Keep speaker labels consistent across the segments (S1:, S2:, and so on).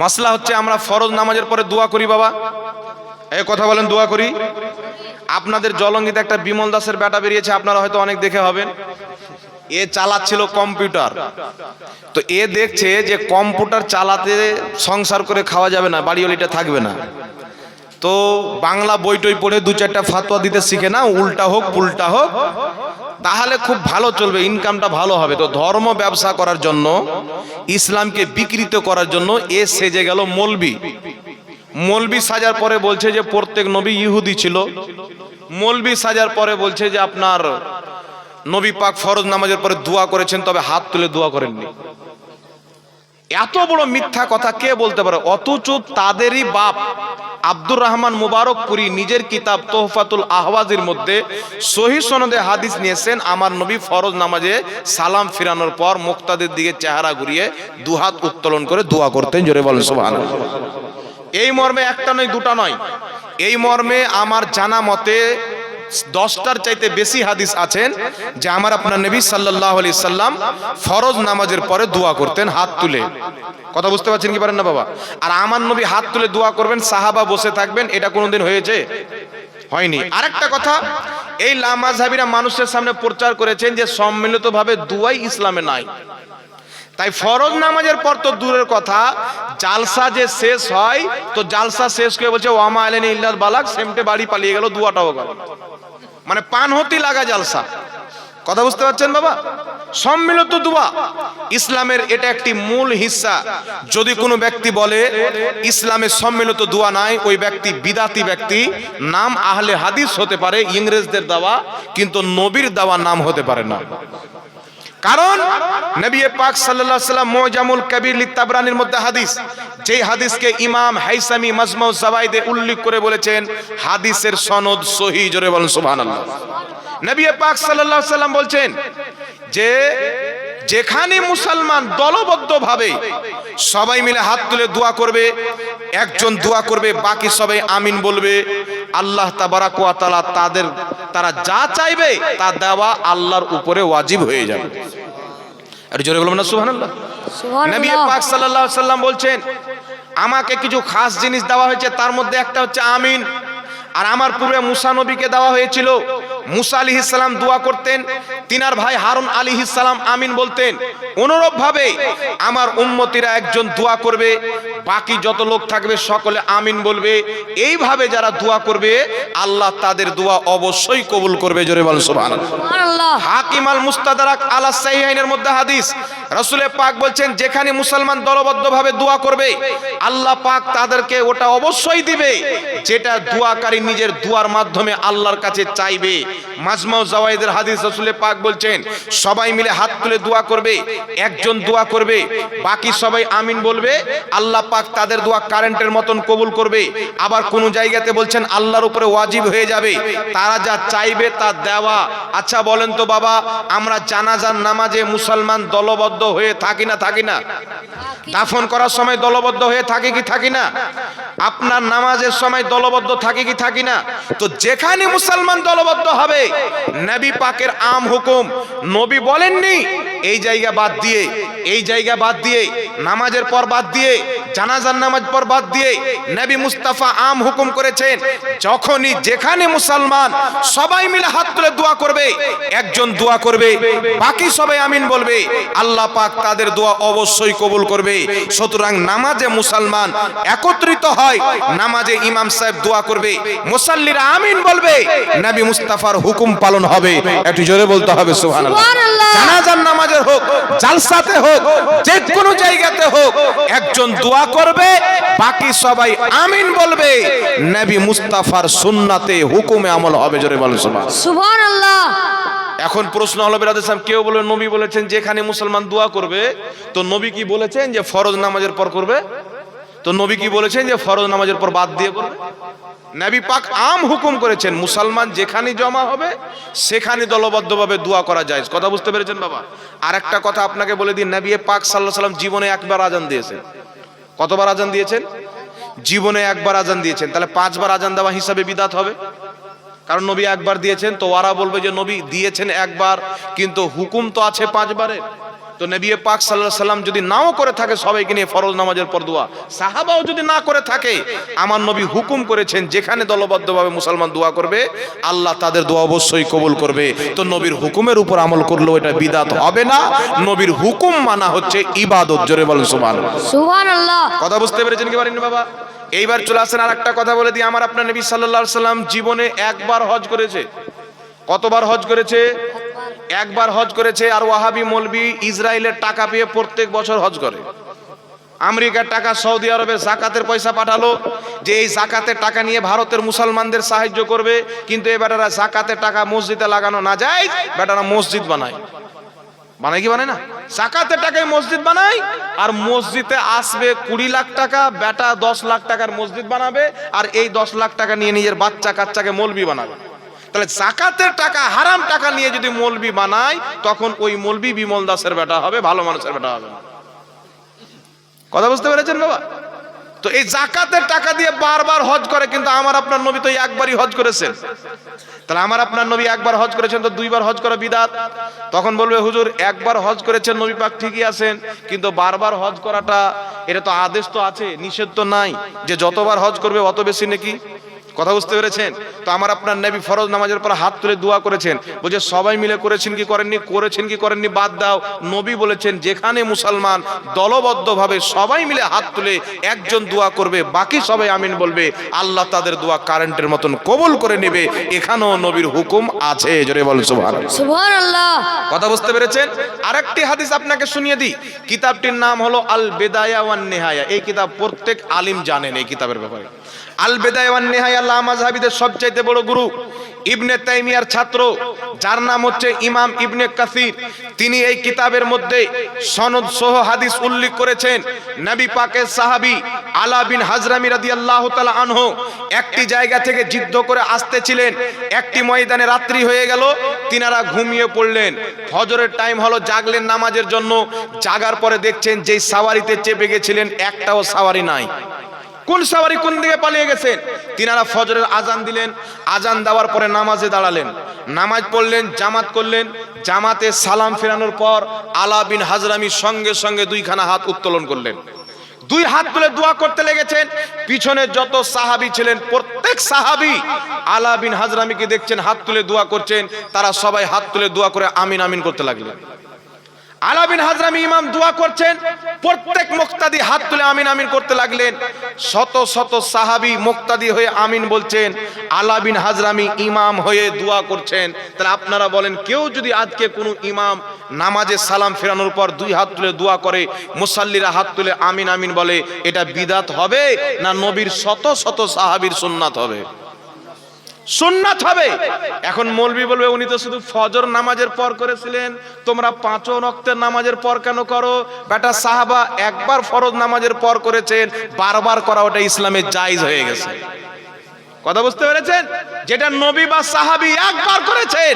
S1: মাসলা হচ্ছে আমরা ফরজ নামাজের পরে দোয়া করি বাবা। এই কথা বলেন, দোয়া করি। আপনাদের জলঙ্গিতে একটা বিমল দাসের বেটা বেরিয়েছে, আপনারা হয়তো অনেক দেখে হবেন। এ চালাচ্ছিল কম্পিউটার। তো এ দেখছে যে কম্পিউটার চালাতে সংসার করে খাওয়া যাবে না, বাড়িওয়ালিটা থাকবে না। তো বাংলা বই টই পড়ে দু চারটা ফাতোয়া দিতে শিখে না, উল্টা হোক, পুলটা হোক। তাহলে খুব ভালো চলবে ইনকামটা ভালো হবে। তো ধর্ম ব্যবসা করার জন্য, ইসলামকে বিকৃত করার জন্য এ সেজে গেল মলবি। মলবি সাজার পরে বলছে যে, প্রত্যেক নবী ইহুদি ছিল। মলবি সাজার পরে বলছে যে, আপনার নবী পাক ফরজ নামাজের পরে দোয়া করেছেন, তবে হাত তুলে দোয়া করেননি। এত বড় মিথ্যা কথা কে বলতে পারে? অথচ তাদেরই বাপ আব্দুর রহমান মুবারকপুরি নিজের কিতাব তোহফাতুল আহওয়াজের মধ্যে সহি সনদে হাদিস নিয়েছেন, আমার নবী ফরজ নামাজে সালাম ফিরানোর পর মুক্তাদের দিকে চেহারা ঘুরিয়ে দুহাত উত্তোলন করে দোয়া করতেন, জোরে বলেন সোহান এই মর্মে একটা নয়, দুটা নয়। এই মর্মে আমার জানা মতে দশটার চাইতে বেশি হাদিস আছেন যে আমার আপনার নবী সাল্লাহ আলি সাল্লাম ফরজ নামাজের পরে দোয়া করতেন, হাত তুলে। কথা বুঝতে পারছেন কি পারেন না বাবা? আর আমার নবী হাত তুলে দোয়া করবেন, সাহাবা বসে থাকবেন, এটা কোনোদিন হয়েছে? হয়নি। আরেকটা কথা, এই লামাজহাবিরা মানুষের সামনে প্রচার করেছেন যে সম্মিলিতভাবে দুয়াই ইসলামে নাই। তাই ফরজ নামাজের পর তো দূরের কথা। জালসা যে শেষ হয়, তো জালসা শেষ করে বলছে ওয়ামা আলেনি ইল্লাল বালাক সেমটে বাড়ি পালিয়ে গেল, দুয়াটাও গেল। মানে পান হতি লাগা জালসা। কথা বুঝতে পারছেন বাবা? সম্মিলিত দুয়া। ইসলামের এটা একটি মূল হিস্সা যদি কোনো ব্যক্তি বলে ইসলামের সম্মিলিত দুয়া নাই ওই ব্যক্তি বিদাতি ব্যক্তি। নাম আহলে হাদিস হতে পারে, ইংরেজদের দেওয়া, কিন্তু নবীর দেওয়া নাম হতে পারে না। কারণ নবী পাক সাল্লাল্লাহু আলাইহি সাল্লাম মুজামুল কবির লিতাবরানির মধ্যে হাদিস, যেই হাদিসকে ইমাম হাইসামি মাজমাউ জাওয়াইদে উল্লেখ করে বলেছেন, হাদিসের সনদ সহি, জোরে বলেন, সুবহানাল্লাহ। নবী পাক সাল্লাল্লাহু আলাইহি সাল্লাম বলছেন যে, যেখানে মুসলমান দলবদ্ধভাবে সবাই মিলে হাত তুলে দোয়া করবে, একজন দোয়া করবে, বাকি সবাই আমিন বলবে, আল্লাহ তাবারাক ওয়া তাআলা তাদের, তারা যা চাইবে তা দেওয়া আল্লাহর উপরে ওয়াজিব হয়ে যাবে। আর জোরে বলবেন না সুবহানাল্লাহ। নবী পাক সাল্লাল্লাহু আলাইহি সাল্লাম বলছেন আমাকে কিছু খাস জিনিস দেওয়া হয়েছে তার মধ্যে একটা হচ্ছে আমিন। আর আমার পূর্বে মুসা নবীকে দেওয়া হয়েছিল। মুসা আলি ইসলাম দোয়া করতেন তিনার ভাই হারুন আলী ইসলাম আমিন বলতেন অনুরূপ ভাবে আমার উম্মতিরা একজন দোয়া করবে বাকি যত লোক থাকবে সকলে আমিন বলবে এইভাবে যারা দোয়া করবে আল্লাহ তাদের দোয়া অবশ্যই কবুল করবে জোরে বল সুবহানাল্লাহ। হাকিম আল মুস্তাদারাক আলা মধ্যে হাদিস রাসূলের পাক বলছেন, যেখানে মুসলমান দলবদ্ধভাবে দোয়া করবে, আল্লাহ পাক তাদেরকে ওটা অবশ্যই দিবে। যেটা দোয়াকারী নিজের দুয়ার মাধ্যমে আল্লাহর কাছে চাইবে। মাজমাউ জাওয়াইদের হাদিস রাসূলের পাক বলছেন, সবাই মিলে হাত তুলে দোয়া করবে, একজন দোয়া করবে, বাকি সবাই আমিন বলবে, আল্লাহ পাক তাদের দোয়া কারেন্টের মতন কবুল করবে। আবার কোন জায়গাতে বলছেন, আল্লাহর উপরে ওয়াজিব হয়ে যাবে, তারা যা চাইবে তা দেওয়া। আচ্ছা বলেন তো বাবা, আমরা জানাজার নামাজে মুসলমান দলবদ্ধ হয়ে থাকি না থাকি না। দাফন করার সময় দলবদ্ধ হয়ে থাকি কি, থাকি না? আপনার নামাজের সময় দলবদ্ধ থাকি কি, থাকি না? তো যেখানে মুসলমান দলবদ্ধ হবে, নবী পাকের আম হুকুম, নবী বলেননি, এই জায়গা বাদ দিয়ে, এই জায়গা বাদ দিয়ে, নামাজের পর বাদ দিয়ে, জানাজার নামাজ পর বাদ দিয়ে, নবী মুস্তাফা আম হুকুম করেছেন, যখনই যেখানে মুসলমান সবাই মিলে হাত তুলে দোয়া করবে, একজন দোয়া করবে, বাকি সবাই আমিন বলবে, আল্লাহ পাক তাদের দোয়া অবশ্যই কবুল করবে। সুতরাং নামাজে মুসলমান একত্রিত হয় নামাজে ইমাম সাহেব দোয়া করবে মুসাল্লিরা আমিন বলবে নবী মুস্তাফার হুকুম পালন হবে। একটু জোরে বলতে হবে সুবহানাল্লাহ। জানাজার নামাজের হোক জালসাতে হোক যে কোনো জায়গাতে হোক একজন দোয়া করবে বাকি সবাই আমিন বলবে। নবী মুস্তাফার সুন্নাতে হুকুমে আমল হবে জোরে বলেন সুবহানাল্লাহ। এখন প্রশ্ন হলো বিরাদ ইসলাম কেউ বলে, নবী বলেছেন যেখানে মুসলমান দোয়া করবে? তো নবী কি বলেছেন যে ফরজ নামাজের পর করবে? তো নবী কি বলেছেন যে ফরজ নামাজের পর বাদ দিয়ে করবে? নবী পাক আম হুকুম করেছেন, মুসলমান যেখানে জমা হবে, সেখানে দলবদ্ধভাবে দোয়া করা যায়। কথা বুঝতে পেরেছেন বাবা? আর একটা কথা আপনাকে বলে দিন নবী পাক সাল্লাহ সাল্লাম জীবনে একবার আজান দিয়েছেন। কতবার আজান দিয়েছেন? জীবনে একবার আজান দিয়েছেন। তাহলে পাঁচবার আজান দেওয়া হিসাবে বিদাত হবে? কারণ নবী একবার দিয়েছেন, তো ওরা বলবে যে নবী দিয়েছেন একবার, কিন্তু হুকুম তো আছে পাঁচবারের। তো নবী পাক সাল্লাহ সাল্লাম যদি নাও করে থাকে সবাইকে নিয়ে ফরজ নামাজের পর দোয়া সাহাবাও যদি না করে থাকে আমার নবী হুকুম করেছেন যেখানে দলবদ্ধভাবে মুসলমান দোয়া করবে আল্লাহ তাদের দোয়া অবশ্যই কবুল করবে। তো নবীর হুকুমের উপর আমল করলেও এটা বিদাত হবে না। নবীর হুকুম মানা হচ্ছে ইবাদত জোরে বলেন সুবহান
S2: সুবহান আল্লাহ
S1: কথা বুঝতে পেরেছেন কি পারেননি বাবা? এইবার চলে আসেন আর একটা কথা বলে দিই। আমার আপনার নবী সাল্লাল্লাহু আলাইহি সাল্লাম জীবনে একবার হজ করেছে। কতবার হজ করেছে? একবার হজ করেছে আর ওয়াহাবি মলবি ইসরায়েলের টাকা পেয়ে প্রত্যেক বছর হজ করে। আমেরিকার টাকা সৌদি আরবে জাকাতের পয়সা পাঠালো যে এই জাকাতের টাকা নিয়ে ভারতের মুসলমানদের সাহায্য করবে, কিন্তু এ বেটারা জাকাতের টাকা মসজিদে লাগানো না যায়, বেটারা মসজিদ বানায়। বানায় কি বানায় না? জাকাতের টাকায় মসজিদ বানায় আর মসজিদে আসবে কুড়ি লাখ টাকা, বেটা দশ লাখ টাকার মসজিদ বানাবে আর এই দশ লাখ টাকা নিয়ে নিজের বাচ্চা কাচ্চাকে মলবি বানাবে। তাহলে জাকাতের টাকা, হারাম টাকা নিয়ে যদি মলবি বানায়, তখন ওই মলবি বিমল দাসের বেটা হবে, ভালো মানুষের বেটা হবে কথা বুঝতে পেরেছেন বাবা? তো এই জাকাতের টাকা দিয়ে বারবার হজ করে, কিন্তু আমার আপনার নবী তো একবারই হজ করেছেন। তাহলে আমার আপনার নবী একবার হজ করেছেন, তো দুইবার হজ করা বিদাত। তখন বলবে, হুজুর, একবার হজ করেছেন, নবী পাক ঠিকই আছেন, কিন্তু বারবার হজ করাটা, এটা তো আদেশ তো আছে, নিষেধ তো নাই, যে যতবার হজ করবে, অত বেশি নাকি? কথা বুঝতে পেরেছেন? তো আমার আপনার নবী ফরজ নামাজের পর হাত তুলে দোয়া করেছেন। বলছে সবাই মিলে করেছেন কি করেননি? করেছেন কি করেননি? বাদ দাও। নবী বলেছেন যেখানে মুসলমান দলবদ্ধভাবে সবাই মিলে হাত তুলে একজন দোয়া করবে বাকি সবাই আমিন বলবে আল্লাহ তাদের দোয়া কারেন্টের মতন কবুল করে নেবে। এখানেও নবীর হুকুম আছে। জোরে বল সুবহানাল্লাহ। কথা বুঝতে পেরেছেন? আরেকটি হাদিস আপনাকে শুনিয়ে দিই। কিতাবটির নাম হলো আল বেদায়া ওয়ান নেহায়া এই কিতাব প্রত্যেক আলিম জানেন এই কিতাবের ব্যাপারে। আল বেদায়া ওয়ান নেহায়া আল্লাহ মাযহাবিদের সবচাইতে বড় গুরু ইবনে তাইমিয়ার ছাত্র, যার নাম হচ্ছে ইমাম ইবনে কাসির। তিনি এই কিতাবের মধ্যে সনদ সহ হাদিস উল্লেখ করেছেন। নবী পাকের সাহাবী আলা বিন হাজরামি রাদিয়াল্লাহু তাআলা আনহু একটি জায়গা থেকে যুদ্ধ করে আসতেছিলেন। একটি ময়দানে রাত্রি হয়ে গেল, তিনারা ঘুমিয়ে পড়লেন। ফজরের টাইম হলো জাগলেন নামাজের জন্য। জাগার পরে দেখছেন যেই সাওয়ারিতে চেপে গেছিলেন, একটাও সাওয়ারি নাই। কোন সাওয়ারি কোন দিকে পালিয়ে গেছেন? তিনারা ফজরের আজান দিলেন, আজান দেওয়ার পরে নামাজে দাঁড়ালেন। নামাজ পড়লেন, জামাত করলেন, জামাতে সালাম ফেরানোর পর আলা বিন হাজরামি সঙ্গে সঙ্গে দুইখানা হাত উত্তোলন করলেন। দুই হাত তুলে দোয়া করতে লেগেছেন। পিছনে যত সাহাবি ছিলেন, প্রত্যেক সাহাবি আলা বিন হাজরামিকে দেখছেন, হাত তুলে দোয়া করছেন, তারা সবাই হাত তুলে দোয়া করে আমিন আমিন করতে লাগলেন। আলা বিন হাজরামি ইমাম দোয়া করছেন। প্রত্যেক মুক্তাদি হাত তুলে আমিন আমিন করতে লাগলেন। শত শত সাহাবি মুক্তাদি হয়ে আমিন বলছেন আলাবিন হাজরামি ইমাম হয়ে দোয়া করছেন। তাহলে আপনারা বলেন, কেউ যদি আজকে কোনো ইমাম নামাজে সালাম ফেরানোর পর দুই হাত তুলে দোয়া করে, মুসাল্লিরা হাত তুলে আমিন আমিন বলে, এটা বিদাত হবে না নবীর শত শত সাহাবির সুন্নাত হবে? সুন্নাত হবে। এখন মৌলবি বলবে, উনি তো শুধু ফজর নামাজের পর করেছিলেন। তোমরা পাঁচ রক্তের নামাজের পর কেন করো? বেটা সাহাবা একবার ফরজ নামাজের পর করেছেন, বারবার করা ওটা ইসলামের জায়জ হয়ে গেছে। কথা বুঝতে পেরেছেন? যেটা নবী বা সাহাবি একবার করেছেন,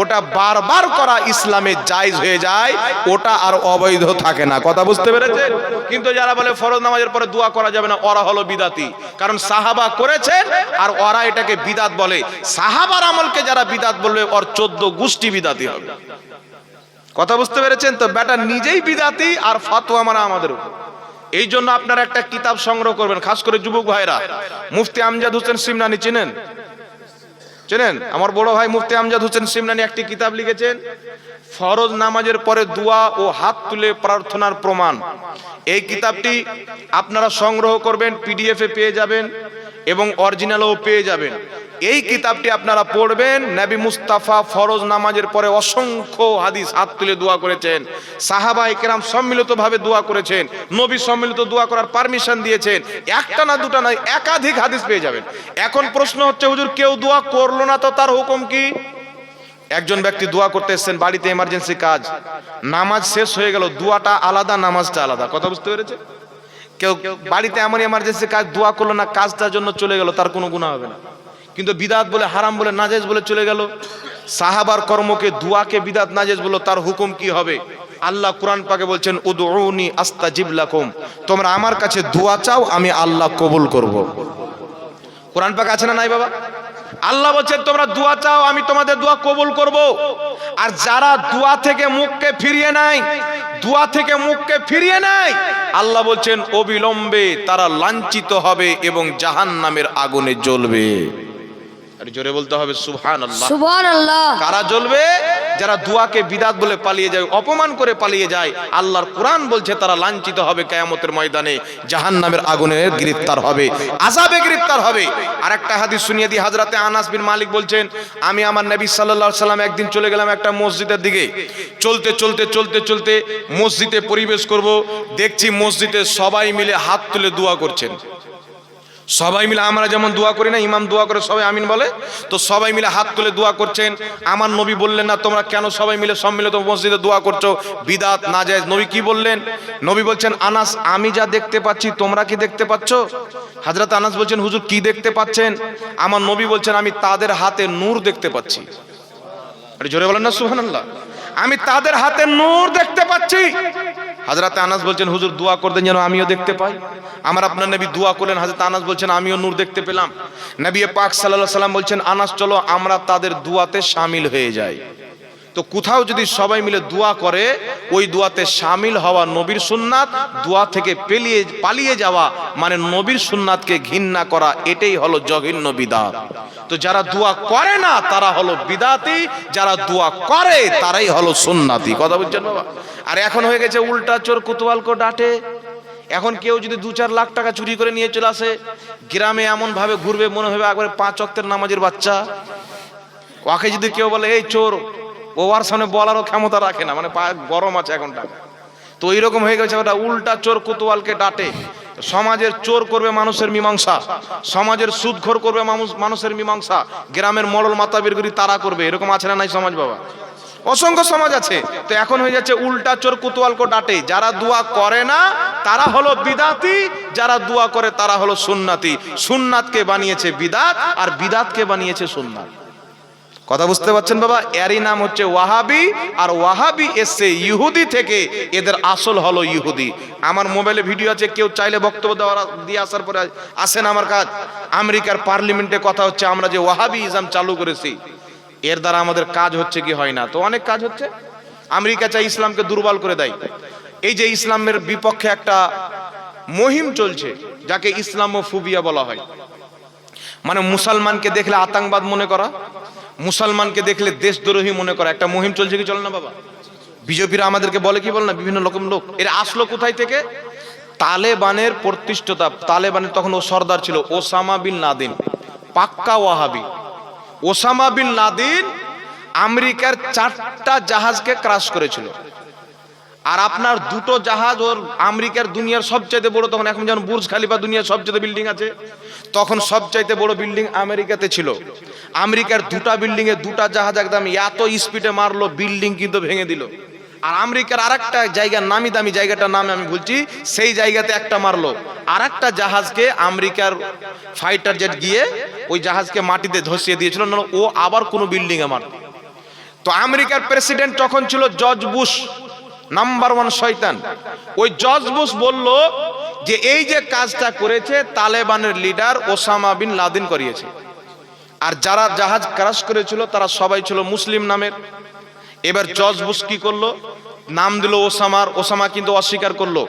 S1: ওটা বারবার করা ইসলামে জায়েজ হয়ে যায়, ওটা আর অবৈধ থাকে না। কথা বুঝতে পেরেছেন? কিন্তু যারা বলে ফরজ নামাজের পরে দোয়া করা যাবে না, ওরা হলো বিদাতি। কারণ সাহাবা করেছেন আর ওরা এটাকে বিদাত বলে। সাহাবার আমলকে যারা বিদাত বলবে, ওর চোদ্দ গোষ্ঠী বিদাতি হবে। কথা বুঝতে পেরেছেন? তো বেটা নিজেই বিদাতি আর ফাতোয়া মারা আমাদের উপর। এই জন্য আপনারা একটা কিতাব সংগ্রহ করবেন, খাস করে যুবক ভাইরা। মুফতি আমজাদ হোসেন সিমনানি চেনেন? চেনেন? আমার বড় ভাই মুফতি আমজাদ হোসেন সিমনানি একটি কিতাব লিখেছেন, ফরজ নামাজের পরে দোয়া ও হাত তুলে প্রার্থনার প্রমাণ। এই কিতাবটি আপনারা সংগ্রহ করবেন পিডিএফ এ পেয়ে যাবেন। এবং অরিজিনালও পেয়ে যাবেন। এই কিতাবটি আপনারা পড়বেন। নবী মুস্তাফা ফরজ নামাজের পরে অসংখ্য হাদিস হাত তুলে দোয়া করেছেন। সাহাবা একরাম সম্মিলিতভাবে দোয়া করেছেন। নবী সম্মিলিত দোয়া করার পারমিশন দিয়েছেন। একটা না দুটা নয় একাধিক হাদিস পেয়ে যাবেন। এখন প্রশ্ন হচ্ছে, হুজুর, কেউ দোয়া করল না তো তার হুকুম কি? একজন ব্যক্তি দোয়া করতে এসেছেন, বাড়িতে এমার্জেন্সি কাজ। নামাজ শেষ হয়ে গেল, দোয়াটা আলাদা, নামাজটা আলাদা। কথা বুঝতে পেরেছে কেউ বাড়িতে এমন এমার্জেন্সি কাজ, দোয়া করল না, কাজটার জন্য চলে গেল, তার কোনো গুণা হবে না। কিন্তু বিদাত বলে, হারাম বলে নাজেজ বলে চলে গেল। সাহাবার কর্মকে, দুয়াকে বিদাত নাজেজ বলো তার হুকুম কি হবে? আল্লাহ কোরআন পাকে বলছেন, উদউনি আস্তাজিব লাকুম। তোমরা আমার কাছে দোয়া চাও, আমি আল্লাহ কবুল করব। কোরআন পাকে আছে না নাই বাবা? আল্লাহ বলছেন তোমরা দোয়া চাও আমি তোমাদের দোয়া কবুল করব। আর যারা দোয়া থেকে মুখকে ফিরিয়ে নেয় দোয়া থেকে মুখকে ফিরিয়ে নেয় আল্লাহ বলছেন অবিলম্বে তারা লাঞ্ছিত হবে এবং জাহান নামের আগুনে জ্বলবে। আর জোরে বলতে হবে সুহান আল্লাহ
S2: সুবহানাল্লাহ।
S1: কারা জ্বলবে? যারা দুয়াকে বিদাত বলে পালিয়ে যায়, অপমান করে পালিয়ে যায়, আল্লাহর কোরআন বলছে তারা লাঞ্ছিত হবে কেয়ামতের ময়দানে, জাহান্নামের আগুনে গ্রেফতার হবে আজাবে গ্রেফতার হবে। আর একটা হাদিস শুনিয়ে দিই, হাজরাতে আনাস বিন মালিক বলছেন, আমি আমার নবী সাল্লাল্লাহু সাল্লাম একদিন চলে গেলাম একটা মসজিদের দিকে। চলতে চলতে চলতে চলতে মসজিদে পরিবেশ করব, দেখছি মসজিদে সবাই মিলে হাত তুলে দোয়া করছেন। সবাই মিলে আমরা যেমন দোয়া করি না, ইমাম দোয়া করে সবাই আমিন বলে। তো সবাই মিলে হাত তুলে দোয়া করছেন। আমার নবী বললেন না, তোমরা কেন সবাই মিলে সম্মিলিত মসজিদে দোয়া করছ? বিদাত না যায় নবী কি বললেন? নবী বলছেন, আনাস, আমি যা দেখতে পাচ্ছি, তোমরা কি দেখতে পাচ্ছ? হাজরত আনাস বলছেন, হুজুর, কি দেখতে পাচ্ছেন? আমার নবী বলছেন, আমি তাদের হাতে নূর দেখতে পাচ্ছি। জোরে বলেন না, সুবহানাল্লাহ। আমি তাদের হাতে নূর দেখতে পাচ্ছি। হাজরাতে আনাস বলছেন, হুজুর, দোয়া করতেন যেন আমিও দেখতে পাই। আমার আপনার নবী দোয়া করলেন, হাজরত আনাস বলছেন, আমিও নূর দেখতে পেলাম। নবী পাক সাল্লাল্লাহু সাল্লাম বলছেন, আনাস, চলো, আমরা তাদের দুয়াতে সামিল হয়ে যাই। তো কোথাও যদি সবাই মিলে দোয়া করে, ওই দোয়াতে সামিল হওয়া নবীর সুন্নাত, দোয়া থেকে পেলিয়ে, পালিয়ে যাওয়া মানে নবীর সুন্নাতকে ঘৃণা করা, এটাই হলো জঘন্য বিদাত। তো যারা দোয়া করে না, তারা হলো বিদাতি, যারা দোয়া করে, তারাই হলো সুন্নাতি। কথা বুঝছেন বাবা? আর এখন হয়ে গেছে উল্টা চোর কুতওয়ালকো ডাটে। এখন কেউ যদি দু চার লাখ টাকা চুরি করে নিয়ে চলে আসে, গ্রামে এমন ভাবে ঘুরবে মনে হবে একবারে পাঁচ অক্তের নামাজের বাচ্চা। ওকে যদি কেউ বলে, এই চোর ও সামনে বলারও ক্ষমতা রাখে না মানে গরম আছে এখন টাকা। তো এইরকম হয়ে গেছে ওটা উল্টা চোর কুতোয়ালকে ডাটে। সমাজের চোর করবে মানুষের মীমাংসা, সমাজের সুদখোর করবে মানুষ, মানুষের মীমাংসা, গ্রামের মরল মাতা বেরগুরি তারা করবে, এরকম আছে না নাই সমাজ বাবা? অসংখ্য সমাজ আছে। তো এখন হয়ে যাচ্ছে উল্টা চোর কুতোয়ালকে ডাটে, যারা দোয়া করে না, তারা হলো বিদাতি, যারা দোয়া করে তারা হলো সুন্নাতি। সুন্নাতকে বানিয়েছে বিদাত, আর বিদাতকে বানিয়েছে সুন্নাত। কথা বুঝতে পারছেন বাবা? এরই নাম হচ্ছে ওয়াহাবি, আর ওয়াহাবি এসছে ইহুদি থেকে। এদের আসল হলো ইহুদি। আমার মোবাইলে ভিডিও আছে, কেউ চাইলে বক্তব্য দেওয়ার, দিয়ে আসার পরে আসেন আমার কাজ। আমেরিকার পার্লামেন্টে কথা হচ্ছে, আমরা যে ওয়াহাবি ইসলাম চালু করেছি, এর দ্বারা আমাদের কাজ হচ্ছে কি হয় না? তো অনেক কাজ হচ্ছে। আমেরিকা চাই ইসলামকে দুর্বল করে দেয়। এই যে ইসলামের বিপক্ষে একটা মহিম চলছে, যাকে ইসলামোফোবিয়া বলা হয়। মানে মুসলমানকে দেখলে আতঙ্কবাদ মনে করা মুসলমানকে দেখলে দেশদ্রোহী মনে করা। একটা মহিম চলছে কি? চল না বাবা। বিজেপিরা আমাদেরকে বলে কি বল না? বিভিন্ন রকম লোক। এর আসলো কোথায় থেকে? তালেবানের প্রতিষ্ঠতা। তালেবানের তখন ও সর্দার ছিল ওসামা বিন নাদিন পাক্কা ওয়াহাবি। ওসামা বিন নাদিন আমেরিকার চারটা জাহাজকে ক্রাশ করেছিল। আর আপনার দুটো জাহাজ ওর আমেরিকার দুনিয়ার সবচাইতে বড়, তখন এখন যেমন বুর্জ খালিফা দুনিয়ার সবচাইতে বিল্ডিং আছে, তখন সবচাইতে বড় বিল্ডিং আমেরিকাতে ছিল। আমেরিকার দুটা বিল্ডিং এ দুটা জাহাজ একদম এত স্পিডে মারলো বিল্ডিং কিন্তু ভেঙে দিল। আর আমেরিকার আরেকটা জায়গার নামি দামি জায়গাটার নাম আমি বলছি সেই জায়গাতে একটা মারলো। আর একটা জাহাজকে আমেরিকার ফাইটার জেট গিয়ে ওই জাহাজকে মাটিতে ধসিয়ে দিয়েছিল না ও আবার কোনো বিল্ডিং এ মারত। তো আমেরিকার প্রেসিডেন্ট তখন ছিল জর্জ বুশ। নাম্বার ওয়ান শয়তান। ওই জর্জ বুশ বলল যে, এই যে কাজটা করেছে, তালেবানের লিডার ওসামা বিন লাদেন করিয়েছে। আর যারা জাহাজ ক্রাশ করেছিল, তারা সবাই ছিল মুসলিম নামের। এবার জর্জ বুশ কি করল? নাম দিল ওসামার। ওসামা কিন্তু অস্বীকার করল।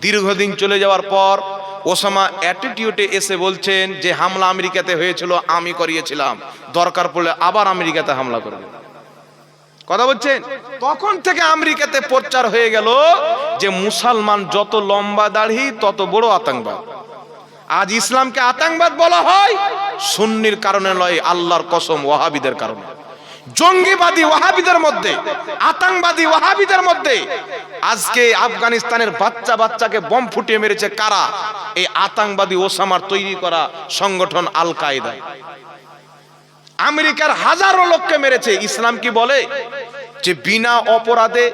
S1: দীর্ঘদিন চলে যাওয়ার পর ওসামা অ্যাটিটিউডে এসে বলছেন যে, হামলা আমেরিকাতে হয়েছিল, আমি করিয়েছিলাম। দরকার পড়লে আবার আমেরিকাতে হামলা করবে। কথা বলছেন? তখন থেকে আমেরিকাতে প্রচার হয়ে গেল যে মুসলমান যত লম্বা দাড়ি, তত বড় আতঙ্কবাদ। আজ ইসলামকে আতঙ্কবাদ বলা হয়, সুন্নির কারণে নয়, আল্লাহর কসম ওয়াহাবিদের কারণে। জঙ্গিবাদী ওয়াহাবিদের মধ্যে, আতঙ্কবাদী ওয়াহাবিদের মধ্যে আজকে আফগানিস্তানের বাচ্চা বাচ্চাকে বম ফুটিয়ে মেরেছে কারা? এই আতঙ্কবাদী ওসামার তৈরি করা সংগঠন আল কায়দা আমেরিকার হাজারো লোককে মেরেছে। ইসলাম কি বলে? যে বিনা অপরাধে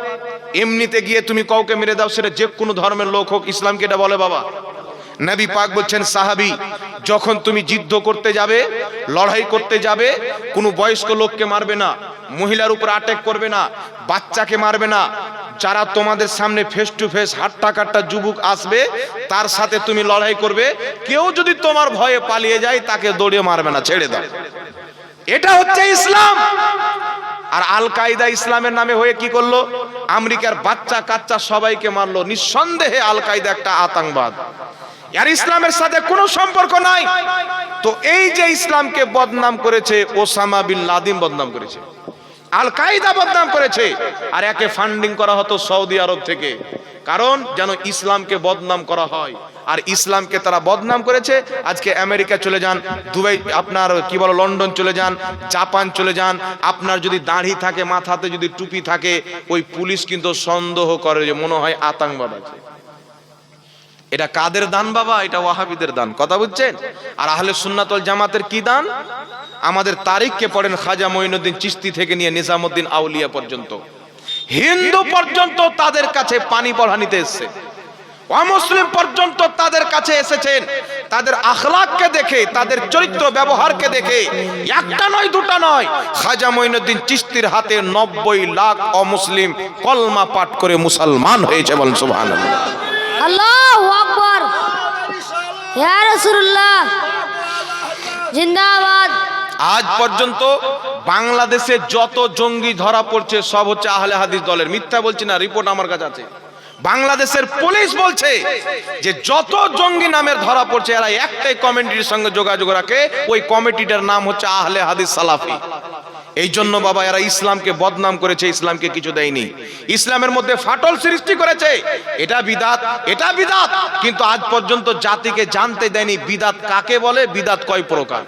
S1: এমনিতে গিয়ে তুমি কাউকে মেরে দাও, সেটা যে কোনো ধর্মের লোক হোক, ইসলাম কি এটা বলে বাবা? নবী পাক বলছেন, সাহাবি, যখন তুমি যুদ্ধ করতে যাবে, লড়াই করতে যাবে, কোনো বয়স্ক লোককে মারবে না, মহিলার উপর অ্যাটাক করবে না, বাচ্চাকে মারবে না, যারা তোমাদের সামনে ফেস টু ফেস হাট্টা কাট্টা যুবক আসবে, তার সাথে তুমি লড়াই করবে, কেউ যদি তোমার ভয়ে পালিয়ে যায়, তাকে দৌড়িয়ে মারবে না, ছেড়ে দাও। এটা হচ্ছে ইসলাম। আর আল কায়দা ইসলামের নামে হয়ে কি করল? আমেরিকার বাচ্চা কাচ্চা সবাইকে মারলো। নিঃসন্দেহে আল কায়দা একটা আতঙ্কবাদ। আর ইসলামের সাথে কোনো সম্পর্ক নাই। তো এই যে ইসলামকে বদনাম করেছে, ওসামা বিন লাদিন বদনাম করেছে। আল কায়দা বদনাম করেছে। আর একে ফান্ডিং করা হতো সৌদি আরব থেকে। কারণ যেন ইসলামকে বদনাম করা হয়। আর ইসলামকে তারা বদনাম করেছে। আজকে আমেরিকা চলে যান, দুবাই আপনার, কি বলো, লন্ডন চলে যান, জাপান চলে যান। আপনার যদি দাড়ি থাকে, মাথাতে যদি টুপি থাকে, ওই পুলিশ কিন্তু সন্দেহ করে যে মনে হয় আতঙ্কবাদ আছে। এটা কাদের দান বাবা? এটা ওয়াহাবিদের দান। কথা বুঝছেন? আর আহলে সুন্নাতল জামাতের কি দান? আমাদের তারিখকে পড়েন খাজা মঈনুদ্দিন চিস্তি থেকে নিয়ে নিজামুদ্দিন আউলিয়া পর্যন্ত। হিন্দু পর্যন্ত তাদের কাছে পানি পড়া নিতে এসছে। অমুসলিম পর্যন্ত তাদের কাছে এসেছেন। তাদের আখলাককে দেখে, তাদের চরিত্র ব্যবহারকে দেখে একটা নয়, দুটা নয়। খাজা মঈনুদ্দিন চিস্তির হাতে নব্বই লাখ অমুসলিম কলমা পাঠ করে মুসলমান হয়েছে বলেন
S2: রাসূলুল্লাহ। জিন্দাবাদ।
S1: আজ পর্যন্ত বাংলাদেশে যত জঙ্গি ধরা পড়ছে, সব হচ্ছে আহলে হাদিস দলের। মিথ্যা বলছি না, রিপোর্ট আমার কাছে আছে। বাংলাদেশের পুলিশ বলছে যে যত জঙ্গি নামের ধরা পড়ছে, এরা একটাই কমিটির সঙ্গে যোগাযোগ রাখে, ওই কমিটিটার নাম হচ্ছে আহলে হাদিস সালাফি। এই জন্য বাবা, এরা ইসলামকে বদনাম করেছে, ইসলামকে কিছু দেয়নি। ইসলামের মধ্যে ফাটল সৃষ্টি করেছে। এটা বিদাত এটা বিদাত, কিন্তু আজ পর্যন্ত জাতিকে জানতে দেয়নি বিদাত কাকে বলে, বিদাত কয় প্রকার।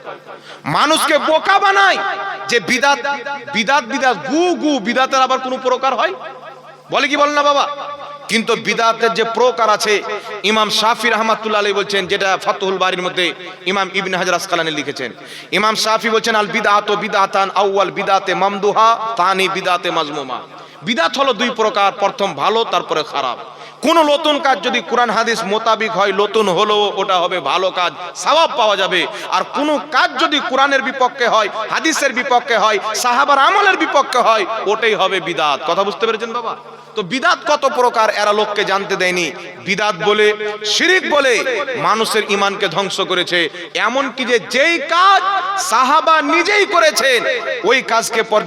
S1: মানুষকে বোকা বানায় যে বিদাত বিদাত বিদাত, গু গু, বিদাতের আবার কোনো প্রকার হয়? বলে কি বল না বাবা? কিন্তু বিদাতের যে প্রকার আছে, ইমাম শাফি রহমাতুল্লাহ আলী বলছেন, যেটা ফাতুল বাড়ির মধ্যে ইমাম ইবিন হাজার আসকালানি লিখেছেন। ইমাম সাফি বলছেন, আল বিদাত বিদাতান আউয়াল বিদাতে মামদুহা, তানি বিদাতে মাজমুমা। বিদাত হলো দুই প্রকার, প্রথম ভালো, তারপরে খারাপ। কোন নতুন কাজ যদি কোরআন হাদিস মোতাবিক হয়, নতুন হলো ওটা হবে ভালো কাজ, সওয়াব পাওয়া যাবে। আর কোন কাজ যদি কোরআনের বিপক্ষে হয়, হাদিসের বিপক্ষে হয়, সাহাবার আমলের বিপক্ষে হয়, ওটাই হবে বিদাত। কথা বুঝতে পেরেছেন বাবা? তো বিদাত কত প্রকার, এরা লোককে জানতে দেয়নি। বিদাত বলে, শিরিক বলে, মানুষের ইমানকে ধ্বংস করেছে। এমন কি যে যেই কাজ সাহাবা নিজেই করেছেন, ওই কাজকে পর